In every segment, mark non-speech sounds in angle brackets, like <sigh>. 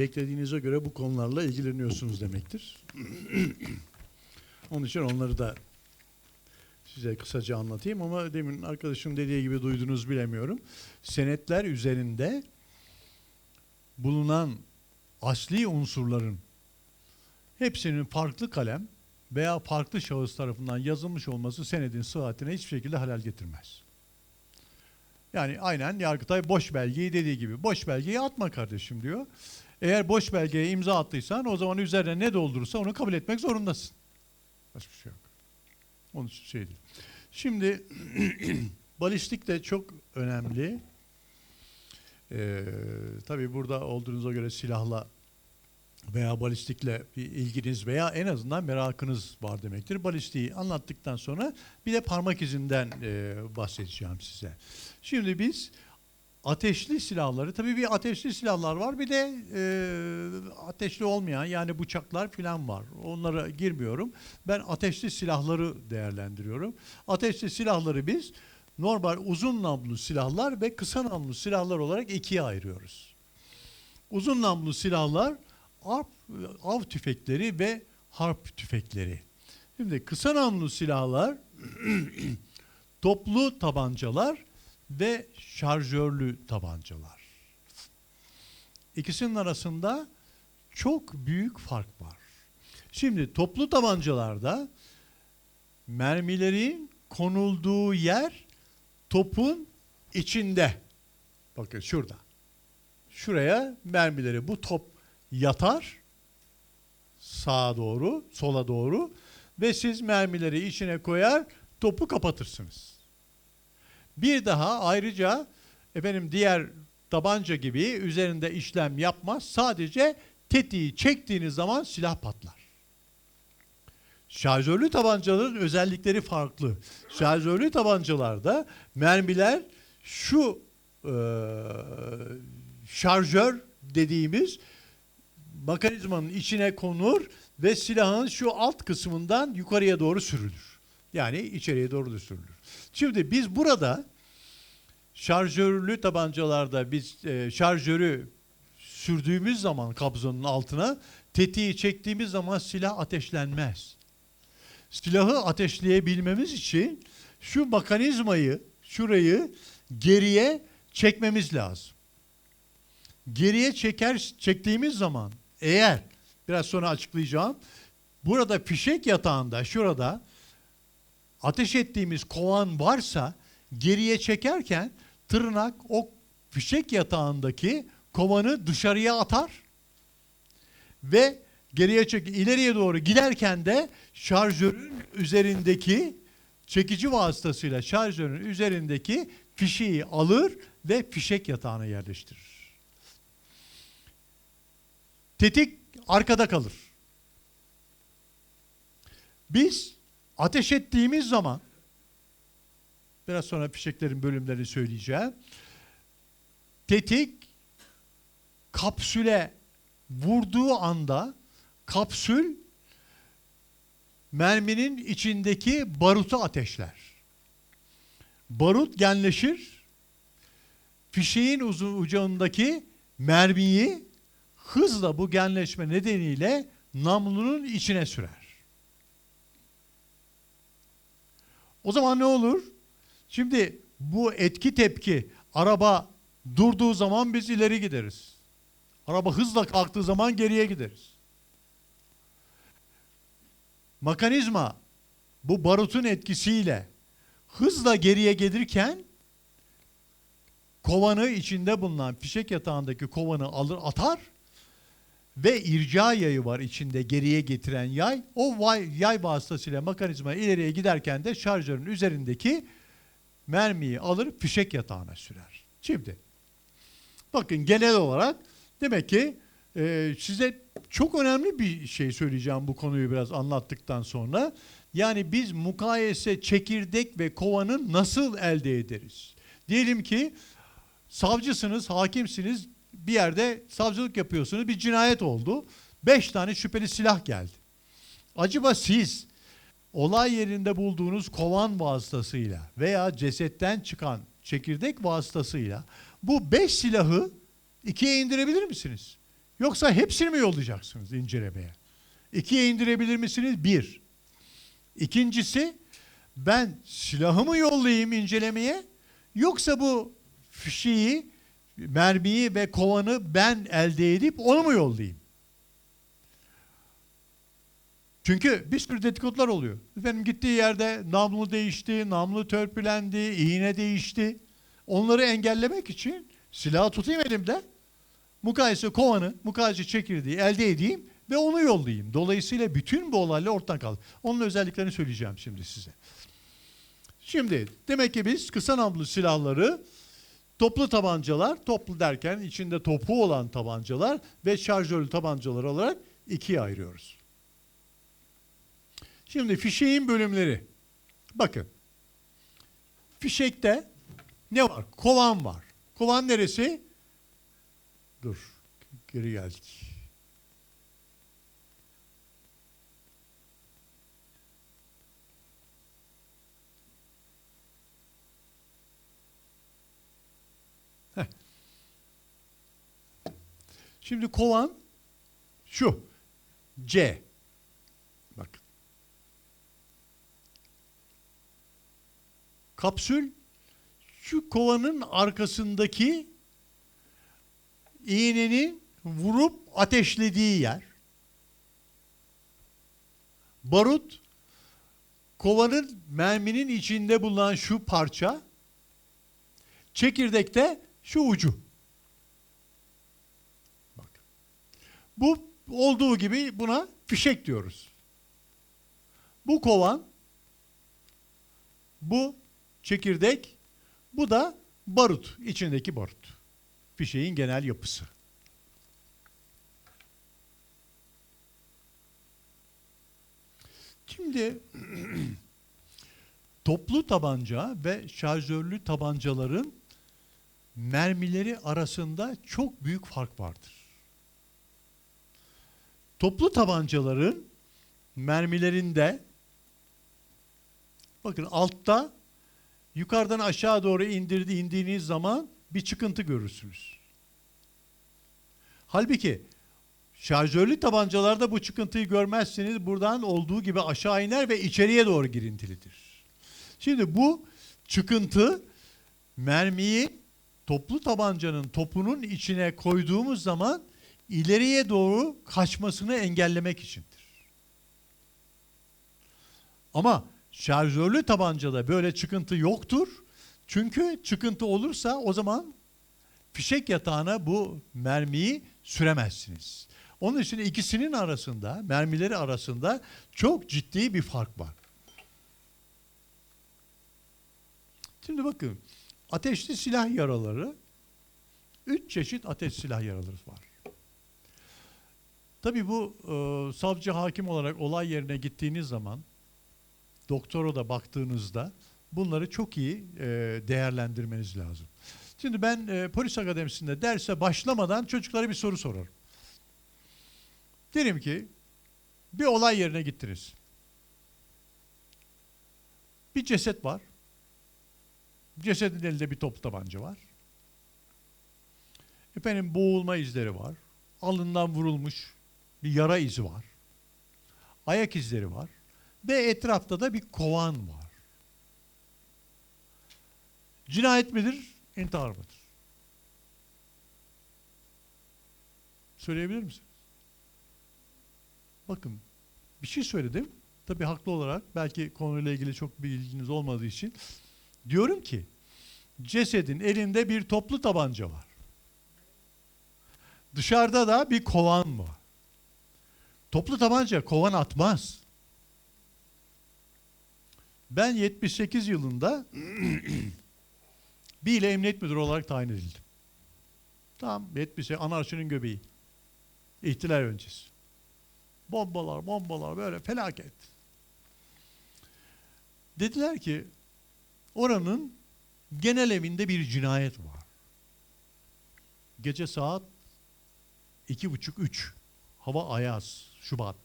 beklediğinize göre bu konularla ilgileniyorsunuz demektir. Onun için onları da size kısaca anlatayım ama demin arkadaşım dediği gibi duydunuz bilemiyorum. Senetler üzerinde bulunan asli unsurların hepsinin farklı kalem veya farklı şahıs tarafından yazılmış olması senedin sıhhatine hiçbir şekilde halel getirmez. Yani aynen Yargıtay boş belgeyi dediği gibi boş belgeyi atma kardeşim diyor. Eğer boş belgeye imza attıysan o zaman üzerine ne doldurursa onu kabul etmek zorundasın. Başka bir şey yok. Onun için şey değil. Şimdi <clears throat> balistik de çok önemli. Ee, tabii burada olduğunuza göre silahla veya balistikle bir ilginiz veya en azından merakınız var demektir. Balistiği anlattıktan sonra bir de parmak izinden e, bahsedeceğim size. Şimdi biz ateşli silahları, tabii bir ateşli silahlar var bir de e, ateşli olmayan yani bıçaklar falan var. Onlara girmiyorum. Ben ateşli silahları değerlendiriyorum. Ateşli silahları biz normal uzun namlu silahlar ve kısa namlu silahlar olarak ikiye ayırıyoruz. Uzun namlu silahlar av, av tüfekleri ve harp tüfekleri. Şimdi kısa namlu silahlar <clears throat> toplu tabancalar ve şarjörlü tabancalar. İkisinin arasında çok büyük fark var. Şimdi toplu tabancalarda mermilerin konulduğu yer topun içinde. Bakın şurada. Şuraya mermileri bu top yatar sağa doğru, sola doğru ve siz mermileri içine koyar, topu kapatırsınız. Bir daha ayrıca efendim diğer tabanca gibi üzerinde işlem yapmaz. Sadece tetiği çektiğiniz zaman silah patlar. Şarjörlü tabancaların özellikleri farklı. Şarjörlü tabancalarda mermiler şu e, şarjör dediğimiz mekanizmanın içine konur ve silahın şu alt kısmından yukarıya doğru sürülür. Yani içeriye doğru sürülür. Şimdi biz burada şarjörlü tabancalarda biz e, şarjörü sürdüğümüz zaman kabzanın altına tetiği çektiğimiz zaman silah ateşlenmez. Silahı ateşleyebilmemiz için şu mekanizmayı şurayı geriye çekmemiz lazım. Geriye çeker çektiğimiz zaman eğer biraz sonra açıklayacağım. Burada fişek yatağında şurada ateş ettiğimiz kovan varsa geriye çekerken tırnak o fişek yatağındaki kovanı dışarıya atar ve geriye çek ileriye doğru giderken de şarjörün üzerindeki çekici vasıtasıyla şarjörün üzerindeki fişeği alır ve fişek yatağına yerleştirir. Tetik arkada kalır. Biz ateş ettiğimiz zaman biraz sonra fişeklerin bölümlerini söyleyeceğim. Tetik kapsüle vurduğu anda kapsül merminin içindeki barutu ateşler. Barut genleşir. Fişeğin uzun ucundaki mermiyi hızla bu genleşme nedeniyle namlunun içine sürer. O zaman ne olur? Şimdi bu etki tepki araba durduğu zaman biz ileri gideriz. Araba hızla kalktığı zaman geriye gideriz. Mekanizma bu barutun etkisiyle hızla geriye gelirken kovanı içinde bulunan fişek yatağındaki kovanı alır atar ve irca yayı var içinde geriye getiren yay. O yay vasıtasıyla mekanizma ileriye giderken de şarjörün üzerindeki mermiyi alır fişek yatağına sürer. Şimdi bakın genel olarak demek ki e, size çok önemli bir şey söyleyeceğim bu konuyu biraz anlattıktan sonra. Yani biz mukayese çekirdek ve kovanı nasıl elde ederiz? Diyelim ki savcısınız, hakimsiniz, bir yerde savcılık yapıyorsunuz, bir cinayet oldu. Beş tane şüpheli silah geldi. Acaba siz olay yerinde bulduğunuz kovan vasıtasıyla veya cesetten çıkan çekirdek vasıtasıyla bu beş silahı ikiye indirebilir misiniz? Yoksa hepsini mi yollayacaksınız incelemeye? İkiye indirebilir misiniz? Bir. İkincisi ben silahımı yollayayım incelemeye yoksa bu fişeği, mermiyi ve kovanı ben elde edip onu mu yollayayım? Çünkü bir sürü dedikodular oluyor. Efendim gittiği yerde namlu değişti, namlu törpülendi, iğne değişti. Onları engellemek için silahı tutayım elimde. Mukayese kovanı, mukayese çekirdeği elde edeyim ve onu yollayayım. Dolayısıyla bütün bu olayla ortadan kaldı. Onun özelliklerini söyleyeceğim şimdi size. Şimdi demek ki biz kısa namlu silahları toplu tabancalar, toplu derken içinde topu olan tabancalar ve şarjörlü tabancalar olarak ikiye ayırıyoruz. Şimdi fişeğin bölümleri. Bakın. Fişekte ne var? Kovan var. Kovan neresi? Dur. Geri geldik. Şimdi kovan şu. C. Bakın. Kapsül şu kovanın arkasındaki iğnenin vurup ateşlediği yer. Barut kovanın merminin içinde bulunan şu parça. Çekirdekte şu ucu. Bak. Bu olduğu gibi buna fişek diyoruz. Bu kovan bu çekirdek, bu da barut, içindeki barut. Fişeğin genel yapısı. Şimdi <clears throat> toplu tabanca ve şarjörlü tabancaların mermileri arasında çok büyük fark vardır. Toplu tabancaların mermilerinde bakın altta yukarıdan aşağı doğru indirdi indiğiniz zaman bir çıkıntı görürsünüz. Halbuki şarjörlü tabancalarda bu çıkıntıyı görmezsiniz. Buradan olduğu gibi aşağı iner ve içeriye doğru girintilidir. Şimdi bu çıkıntı mermiyi toplu tabancanın topunun içine koyduğumuz zaman ileriye doğru kaçmasını engellemek içindir. Ama şarjörlü tabancada böyle çıkıntı yoktur. Çünkü çıkıntı olursa o zaman fişek yatağına bu mermiyi süremezsiniz. Onun için ikisinin arasında, mermileri arasında çok ciddi bir fark var. Şimdi bakın, ateşli silah yaraları, üç çeşit ateş silah yaraları var. Tabii bu e, savcı hakim olarak olay yerine gittiğiniz zaman, doktora da baktığınızda bunları çok iyi e, değerlendirmeniz lazım. Şimdi ben e, polis akademisinde derse başlamadan çocuklara bir soru sorarım. Derim ki bir olay yerine gittiniz. Bir ceset var. Cesedin elinde bir top tabanca var. Efendim boğulma izleri var. Alından vurulmuş bir yara izi var. Ayak izleri var. Ve etrafta da bir kovan var. Cinayet midir? İntihar mıdır? Söyleyebilir misiniz? Bakın bir şey söyledim. Tabii haklı olarak belki konuyla ilgili çok bir ilginiz olmadığı için diyorum ki cesedin elinde bir toplu tabanca var. Dışarıda da bir kovan var. Toplu tabanca kovan atmaz. Ben 78 yılında <clears throat> bir ile emniyet müdürü olarak tayin edildim. Tam 78 anarşinin göbeği. İhtilal öncesi. Bombalar, bombalar böyle felaket. Dediler ki oranın genel evinde bir cinayet var. Gece saat iki buçuk üç. Hava ayaz. Şubat.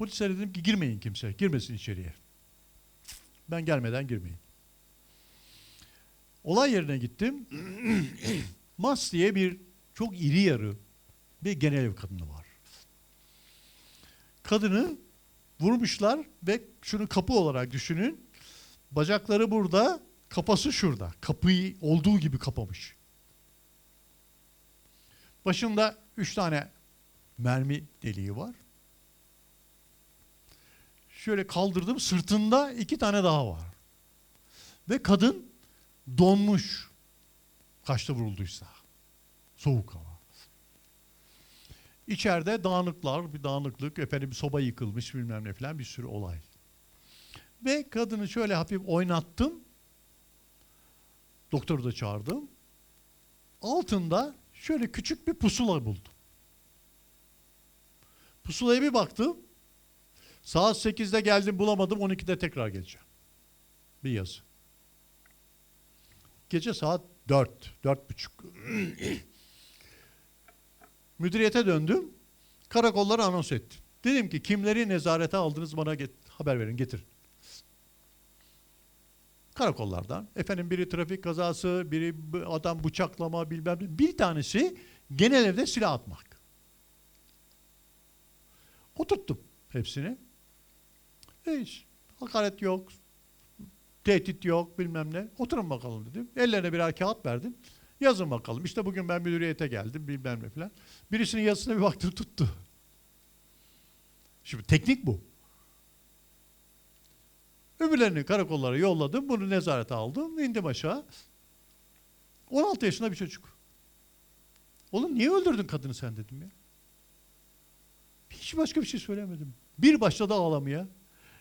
Polislere dedim ki girmeyin kimse. Girmesin içeriye. Ben gelmeden girmeyin. Olay yerine gittim. <clears throat> Mas diye bir Çok iri yarı bir genel ev kadını var. Kadını vurmuşlar ve şunu kapı olarak düşünün. Bacakları burada, kafası şurada. Kapıyı olduğu gibi kapamış. Başında üç tane mermi deliği var. Şöyle kaldırdım sırtında iki tane daha var. Ve kadın donmuş. Kaçta vurulduysa. Soğuk hava. İçeride dağınıklar, bir dağınıklık, efendim soba yıkılmış bilmem ne falan bir sürü olay. Ve kadını şöyle hafif oynattım. Doktoru da çağırdım. Altında şöyle küçük bir pusula buldum. Pusulaya bir baktım. Saat 8'de geldim bulamadım 12'de tekrar geleceğim. Bir yazı. Gece saat 4, dört buçuk. <clears throat> Müdüriyete döndüm. Karakollara anons ettim. Dedim ki kimleri nezarete aldınız bana get- haber verin getirin. Karakollardan. Efendim biri trafik kazası, biri adam bıçaklama bilmem ne. Bir tanesi genel evde silah atmak. Oturttum hepsini. Hiç hakaret yok, tehdit yok bilmem ne. Oturun bakalım dedim. Ellerine birer kağıt verdim. Yazın bakalım. İşte bugün ben müdüriyete geldim bilmem ne falan. Birisinin yazısına bir baktım tuttu. Şimdi teknik bu. Öbürlerini karakollara yolladım. Bunu nezarete aldım. indim aşağı. 16 yaşında bir çocuk. Oğlum niye öldürdün kadını sen dedim ya. Hiç başka bir şey söylemedim. Bir başladı ağlamaya.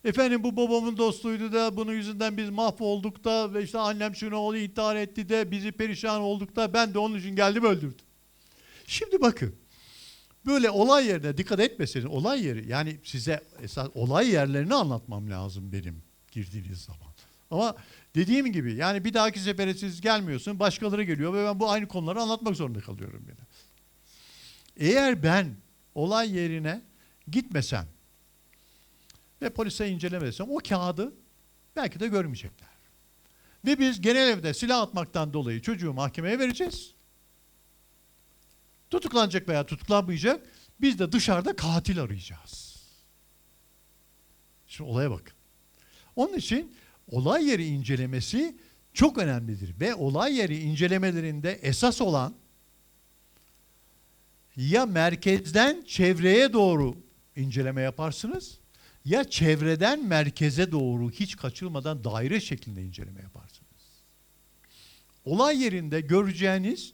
Efendim bu babamın dostuydu da bunun yüzünden biz mahvolduk da ve işte annem şunu onu intihar etti de bizi perişan olduk da ben de onun için geldim öldürdüm. Şimdi bakın böyle olay yerine dikkat etmeseniz olay yeri yani size esas olay yerlerini anlatmam lazım benim girdiğiniz zaman. Ama dediğim gibi yani bir dahaki sefere siz gelmiyorsun başkaları geliyor ve ben bu aynı konuları anlatmak zorunda kalıyorum yine. Eğer ben olay yerine gitmesem ve polise incelemesem o kağıdı belki de görmeyecekler. Ve biz genel evde silah atmaktan dolayı çocuğu mahkemeye vereceğiz. Tutuklanacak veya tutuklanmayacak. Biz de dışarıda katil arayacağız. Şimdi olaya bakın. Onun için olay yeri incelemesi çok önemlidir. Ve olay yeri incelemelerinde esas olan ya merkezden çevreye doğru inceleme yaparsınız ya çevreden merkeze doğru hiç kaçırmadan daire şeklinde inceleme yaparsınız. Olay yerinde göreceğiniz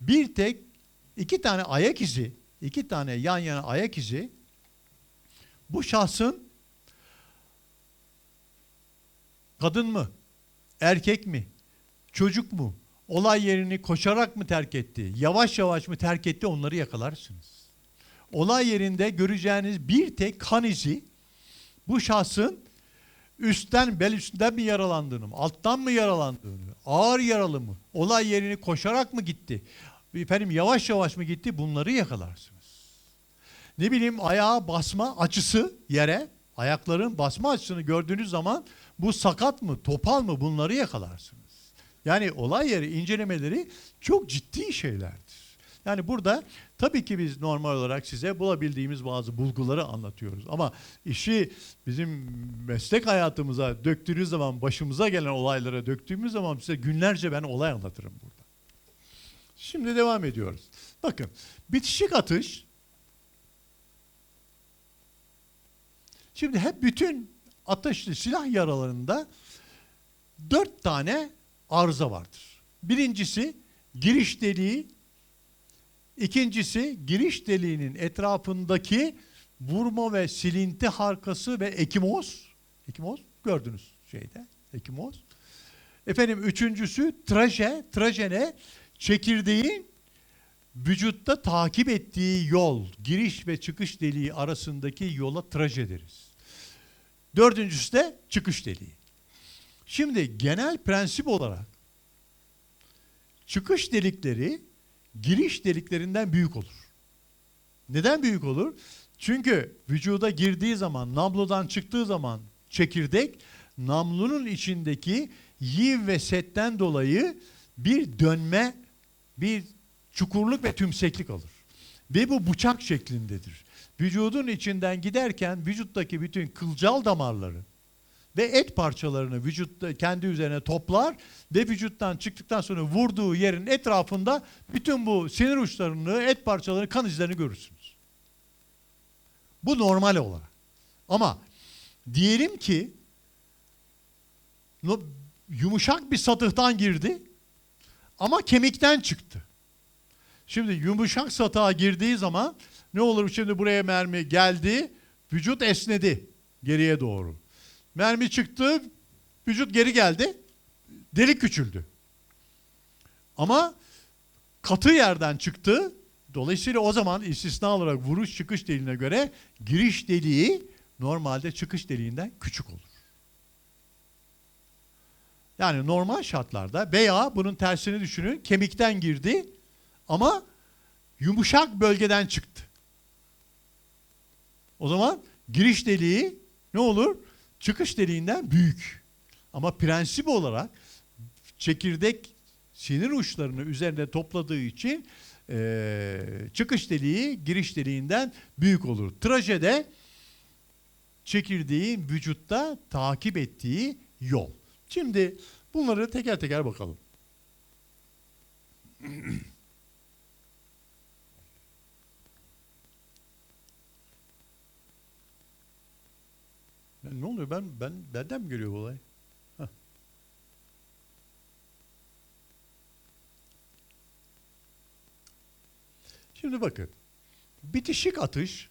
bir tek iki tane ayak izi, iki tane yan yana ayak izi bu şahsın kadın mı, erkek mi, çocuk mu, olay yerini koşarak mı terk etti, yavaş yavaş mı terk etti onları yakalarsınız. Olay yerinde göreceğiniz bir tek kan izi bu şahsın üstten bel üstünden mi yaralandığını, mı, alttan mı yaralandığını, ağır yaralı mı, olay yerini koşarak mı gitti, efendim yavaş yavaş mı gitti bunları yakalarsınız. Ne bileyim ayağa basma açısı yere, ayakların basma açısını gördüğünüz zaman bu sakat mı, topal mı bunları yakalarsınız. Yani olay yeri incelemeleri çok ciddi şeylerdir. Yani burada tabii ki biz normal olarak size bulabildiğimiz bazı bulguları anlatıyoruz. Ama işi bizim meslek hayatımıza döktüğünüz zaman, başımıza gelen olaylara döktüğümüz zaman size günlerce ben olay anlatırım burada. Şimdi devam ediyoruz. Bakın bitişik atış Şimdi hep bütün ateşli silah yaralarında dört tane arıza vardır. Birincisi giriş deliği, ikincisi giriş deliğinin etrafındaki vurma ve silinti harkası ve ekimoz. Ekimoz gördünüz şeyde ekimoz. Efendim üçüncüsü traje, trajene çekirdeğin vücutta takip ettiği yol, giriş ve çıkış deliği arasındaki yola traje deriz. Dördüncüsü de çıkış deliği. Şimdi genel prensip olarak çıkış delikleri giriş deliklerinden büyük olur. Neden büyük olur? Çünkü vücuda girdiği zaman, namludan çıktığı zaman çekirdek namlunun içindeki yiv ve setten dolayı bir dönme, bir çukurluk ve tümseklik alır. Ve bu bıçak şeklindedir. Vücudun içinden giderken vücuttaki bütün kılcal damarları ve et parçalarını vücutta kendi üzerine toplar ve vücuttan çıktıktan sonra vurduğu yerin etrafında bütün bu sinir uçlarını, et parçalarını, kan izlerini görürsünüz. Bu normal olarak. Ama diyelim ki yumuşak bir satıhtan girdi ama kemikten çıktı. Şimdi yumuşak satığa girdiği zaman ne olur şimdi buraya mermi geldi, vücut esnedi geriye doğru. Mermi çıktı, vücut geri geldi, delik küçüldü. Ama katı yerden çıktı. Dolayısıyla o zaman istisna olarak vuruş çıkış deliğine göre giriş deliği normalde çıkış deliğinden küçük olur. Yani normal şartlarda veya bunun tersini düşünün kemikten girdi ama yumuşak bölgeden çıktı. O zaman giriş deliği ne olur? Çıkış deliğinden büyük. Ama prensip olarak çekirdek sinir uçlarını üzerinde topladığı için eee, çıkış deliği giriş deliğinden büyük olur. Trajede çekirdeğin vücutta takip ettiği yol. Şimdi bunları teker teker bakalım. <clears throat> Ya ne oluyor? Ben ben benden mi geliyor bu olay? Hah. Şimdi bakın. Bitişik atış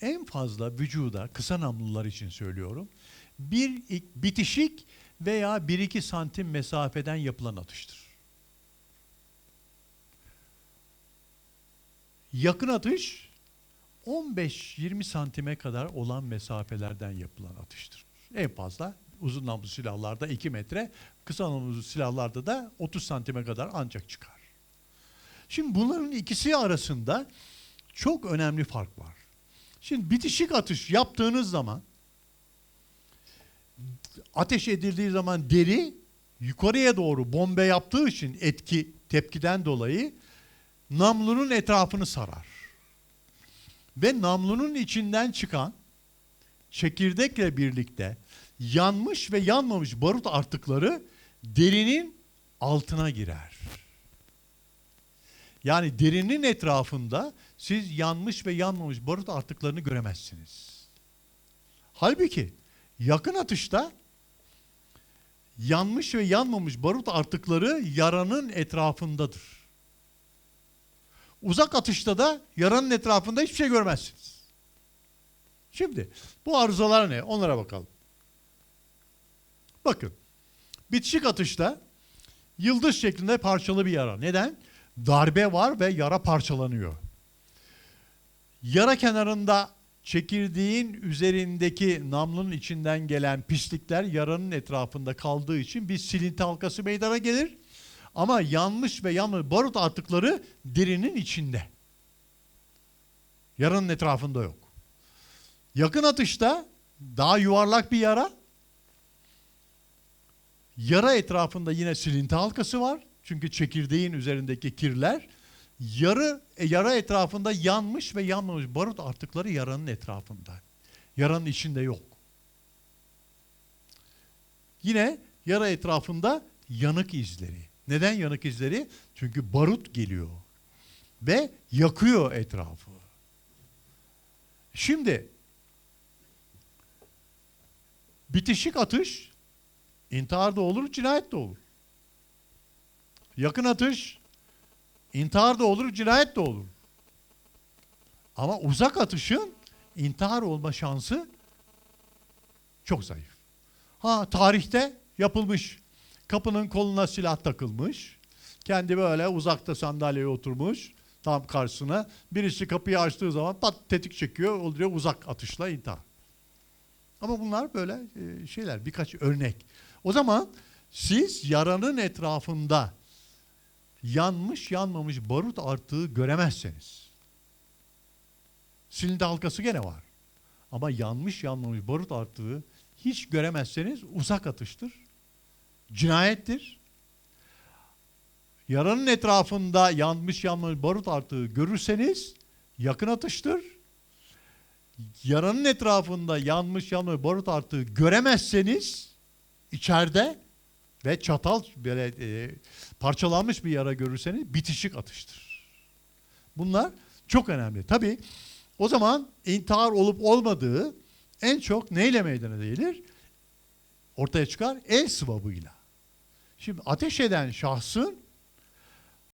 en fazla vücuda kısa namlular için söylüyorum. Bir ik- bitişik veya 1-2 santim mesafeden yapılan atıştır. Yakın atış 15-20 santime kadar olan mesafelerden yapılan atıştır. En fazla uzun namlu silahlarda 2 metre, kısa namlu silahlarda da 30 santime kadar ancak çıkar. Şimdi bunların ikisi arasında çok önemli fark var. Şimdi bitişik atış yaptığınız zaman ateş edildiği zaman deri yukarıya doğru bombe yaptığı için etki tepkiden dolayı namlunun etrafını sarar. Ve namlunun içinden çıkan çekirdekle birlikte yanmış ve yanmamış barut artıkları derinin altına girer. Yani derinin etrafında siz yanmış ve yanmamış barut artıklarını göremezsiniz. Halbuki yakın atışta yanmış ve yanmamış barut artıkları yaranın etrafındadır. Uzak atışta da yaranın etrafında hiçbir şey görmezsiniz. Şimdi bu arızalar ne? Onlara bakalım. Bakın. Bitişik atışta yıldız şeklinde parçalı bir yara. Neden? Darbe var ve yara parçalanıyor. Yara kenarında çekirdeğin üzerindeki namlunun içinden gelen pislikler yaranın etrafında kaldığı için bir silinti halkası meydana gelir. Ama yanmış ve yanmış barut artıkları derinin içinde. Yaranın etrafında yok. Yakın atışta daha yuvarlak bir yara. Yara etrafında yine silinti halkası var. Çünkü çekirdeğin üzerindeki kirler yarı e, yara etrafında yanmış ve yanmamış barut artıkları yaranın etrafında. Yaranın içinde yok. Yine yara etrafında yanık izleri. Neden yanık izleri? Çünkü barut geliyor ve yakıyor etrafı. Şimdi bitişik atış intihar da olur, cinayet de olur. Yakın atış intihar da olur, cinayet de olur. Ama uzak atışın intihar olma şansı çok zayıf. Ha tarihte yapılmış. Kapının koluna silah takılmış. Kendi böyle uzakta sandalyeye oturmuş. Tam karşısına. Birisi kapıyı açtığı zaman pat tetik çekiyor. Oluyor uzak atışla intihar. Ama bunlar böyle e, şeyler birkaç örnek. O zaman siz yaranın etrafında yanmış yanmamış barut artığı göremezseniz. Silinti halkası gene var. Ama yanmış yanmamış barut artığı hiç göremezseniz uzak atıştır. Cinayettir. Yaranın etrafında yanmış yanmış barut artığı görürseniz yakın atıştır. Yaranın etrafında yanmış yanmış barut artığı göremezseniz içeride ve çatal böyle e, parçalanmış bir yara görürseniz bitişik atıştır. Bunlar çok önemli. Tabi o zaman intihar olup olmadığı en çok neyle meydana gelir? Ortaya çıkar el sıvabıyla. Şimdi ateş eden şahsın